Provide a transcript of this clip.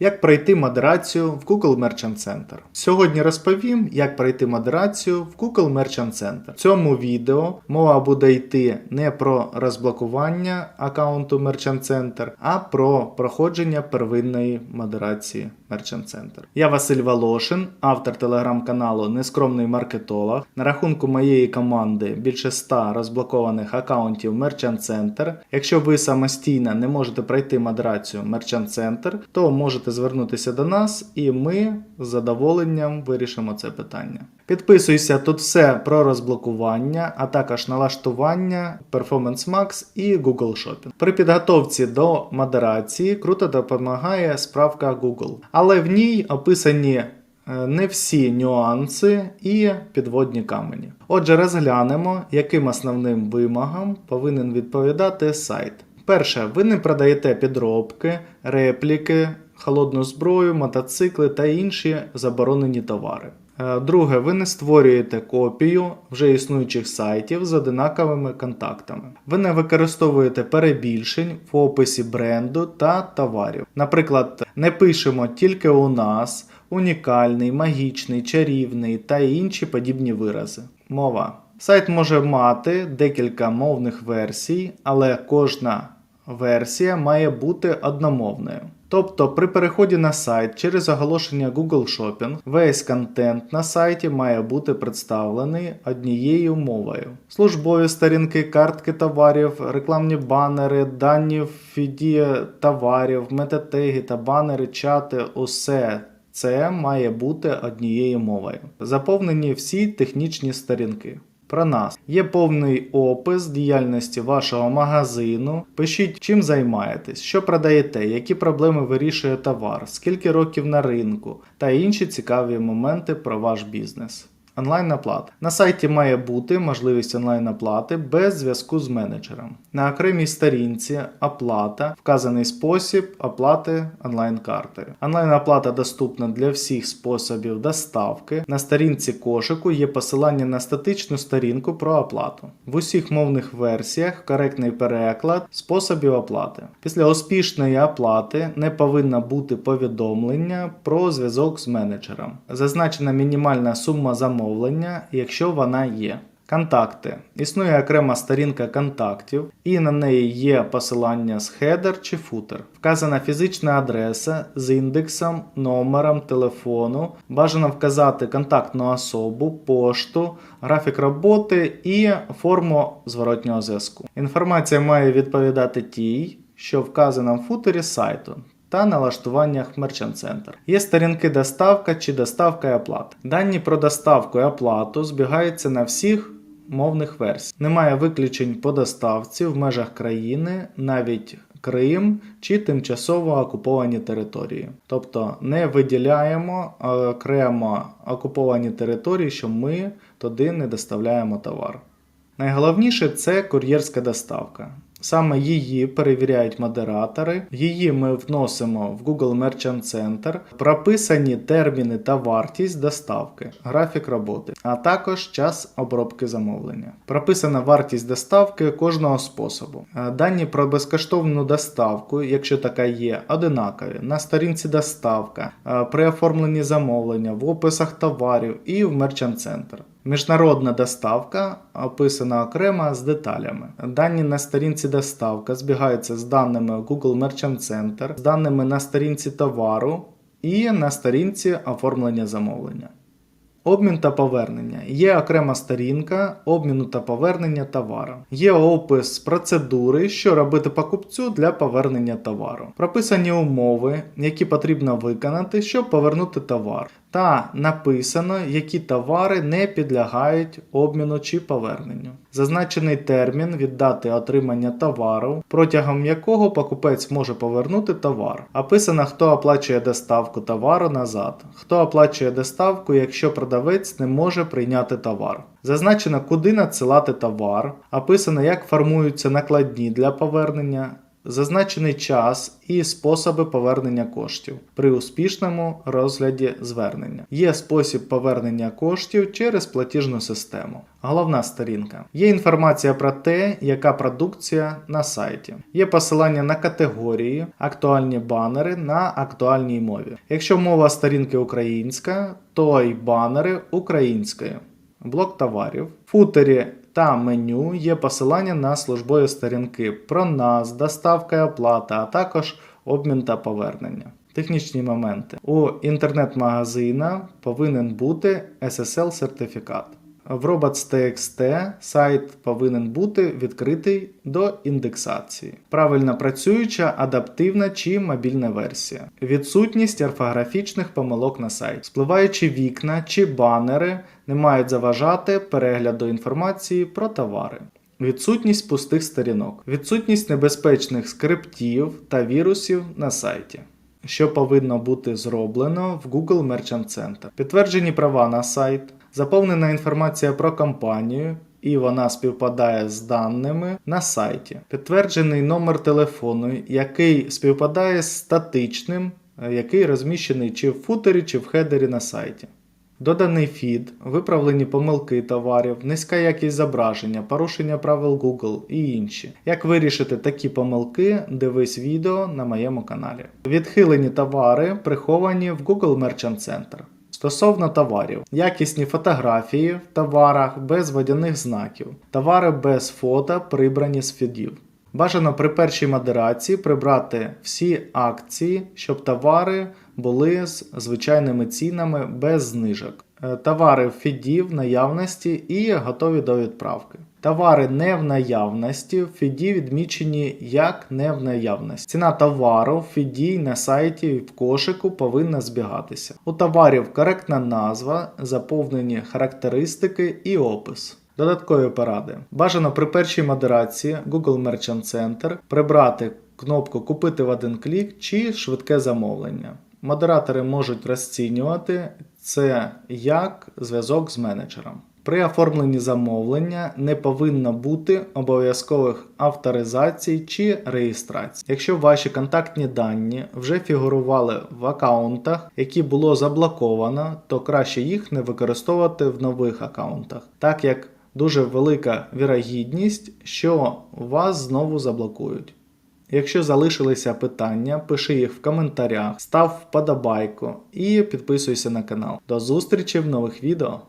Як пройти модерацію в Google Merchant Center? Сьогодні розповім, як пройти модерацію в Google Merchant Center. В цьому відео мова буде йти не про розблокування аккаунту Merchant Center, а про проходження первинної модерації Merchant Center. Я Василь Волошин, автор телеграм-каналу Нескромний маркетолог. На рахунку моєї команди більше 100 розблокованих аккаунтів Merchant Center. Якщо ви самостійно не можете пройти модерацію Merchant Center, то можете звернутися до нас і ми з задоволенням вирішимо це питання. Підписуйся тут все про розблокування, а також налаштування, Performance Max і Google Shopping. При підготовці до модерації круто допомагає справка Google, але в ній описані е, не всі нюанси і підводні камені. Отже, розглянемо, яким основним вимогам повинен відповідати сайт. Перше, ви не продаєте підробки, репліки, холодну зброю, мотоцикли та інші заборонені товари. Е, Друге, ви не створюєте копію вже існуючих сайтів з одинаковими контактами. Ви не використовуєте перебільшень в описі бренду та товарів. Наприклад, не пишемо тільки у нас, унікальний, магічний, чарівний та інші подібні вирази. Мова. Сайт може мати декілька мовних версій, але кожна версія має бути одномовною. Тобто при переході на сайт через оголошення Google Shopping весь контент на сайті має бути представлений однією мовою. Службові сторінки, картки товарів, рекламні банери, дані в фіді товарів, метатеги та банери, чати, усе це має бути однією мовою. Заповнені всі технічні сторінки. Про нас є повний опис діяльності вашого магазину. Пишіть, чим займаєтесь, що продаєте, які проблеми вирішує товар, скільки років на ринку та інші цікаві моменти про ваш бізнес. Онлайн оплата. На сайті має бути можливість онлайн оплати без зв'язку з менеджером. На окремій сторінці оплата, вказаний спосіб оплати онлайн-картою. Онлайн оплата доступна для всіх способів доставки. На сторінці кошику є посилання на статичну сторінку про оплату. В усіх мовних версіях коректний переклад способів оплати. Після успішної оплати не повинно бути повідомлення про зв'язок з менеджером. Зазначена мінімальна сума замовлення, якщо вона є. Контакти. Існує окрема сторінка контактів, і на неї є посилання з хедер чи футер. Вказана фізична адреса з індексом, номером телефону. Бажано вказати контактну особу, пошту, графік роботи і форму зворотнього зв'язку. Інформація має відповідати тій, що вказана в футері сайту та налаштуваннях Merchant Center. Є сторінки доставка чи доставка і оплата. Дані про доставку і оплату збігаються на всіх мовних версій. Немає виключень по доставці в межах країни, навіть Крим чи тимчасово окуповані території. Тобто не виділяємо е, окремо окуповані території, що ми туди не доставляємо товар. Найголовніше це кур'єрська доставка. Саме її перевіряють модератори. Її ми вносимо в Google Merchant Center, прописані терміни та вартість доставки, графік роботи, а також час обробки замовлення. Прописана вартість доставки кожного способу. Е, Дані про безкоштовну доставку, якщо така є, одинакові на сторінці доставка, е, при оформленні замовлення, в описах товарів і в Merchant Center. Міжнародна доставка описана окремо з деталями. Дані на сторінці доставка збігаються з даними Google Merchant Center, з даними на сторінці товару і на сторінці оформлення замовлення. Обмін та повернення. Є окрема сторінка обміну та повернення товару. Є опис процедури, що робити покупцю для повернення товару. Прописані умови, які потрібно виконати, щоб повернути товар. Та написано, які товари не підлягають обміну чи поверненню. Зазначений термін від дати отримання товару, протягом якого покупець може повернути товар. Описано, хто оплачує доставку товару назад, хто оплачує доставку, якщо продавець не може прийняти товар. Зазначено, куди надсилати товар, описано, як формуються накладні для повернення. Зазначений час і способи повернення коштів при успішному розгляді звернення. Є спосіб повернення коштів через платіжну систему. Головна сторінка. Є інформація про те, яка продукція на сайті. Є посилання на категорії, актуальні банери на актуальній мові. Якщо мова сторінки українська, то й банери українською. Блок товарів. Футері та меню є посилання на службові сторінки про нас, доставка і оплата, а також обмін та повернення. Технічні моменти. У інтернет-магазина повинен бути SSL-сертифікат. В Robots.txt сайт повинен бути відкритий до індексації. Правильно працююча, адаптивна чи мобільна версія. Відсутність орфографічних помилок на сайті. Спливаючі вікна чи банери не мають заважати перегляду інформації про товари. Відсутність пустих сторінок, відсутність небезпечних скриптів та вірусів на сайті. Що повинно бути зроблено в Google Merchant Center. Підтверджені права на сайт, заповнена інформація про компанію, і вона співпадає з даними на сайті. Підтверджений номер телефону, який співпадає з статичним, е, який розміщений чи в футері, чи в хедері на сайті. Доданий фід, виправлені помилки товарів, низька якість зображення, порушення правил Google і інші. Як вирішити такі помилки, дивись відео на моєму каналі. Відхилені товари приховані в Google Merchant Center. Стосовно товарів, якісні фотографії в товарах без водяних знаків, товари без фото прибрані з фідів. Бажано при першій модерації прибрати всі акції, щоб товари були з звичайними цінами без знижок. Е, Товари в фідів наявності і готові до відправки. Товари не в наявності в фіді відмічені як не в наявності. Ціна товару в фіді на сайті в кошику повинна збігатися. У товарів коректна назва, заповнені характеристики і опис. Додаткові поради. Бажано при першій модерації Google Merchant Center прибрати кнопку Купити в один клік чи швидке замовлення. Модератори можуть розцінювати це як зв'язок з менеджером. При оформленні замовлення не повинно бути обов'язкових авторизацій чи реєстрацій. Якщо ваші контактні дані вже фігурували в аккаунтах, які було заблоковано, то краще їх не використовувати в нових аккаунтах, так як дуже велика вірогідність, що вас знову заблокують. Якщо залишилися питання, пиши їх в коментарях, став вподобайку і підписуйся на канал. До зустрічі в нових відео!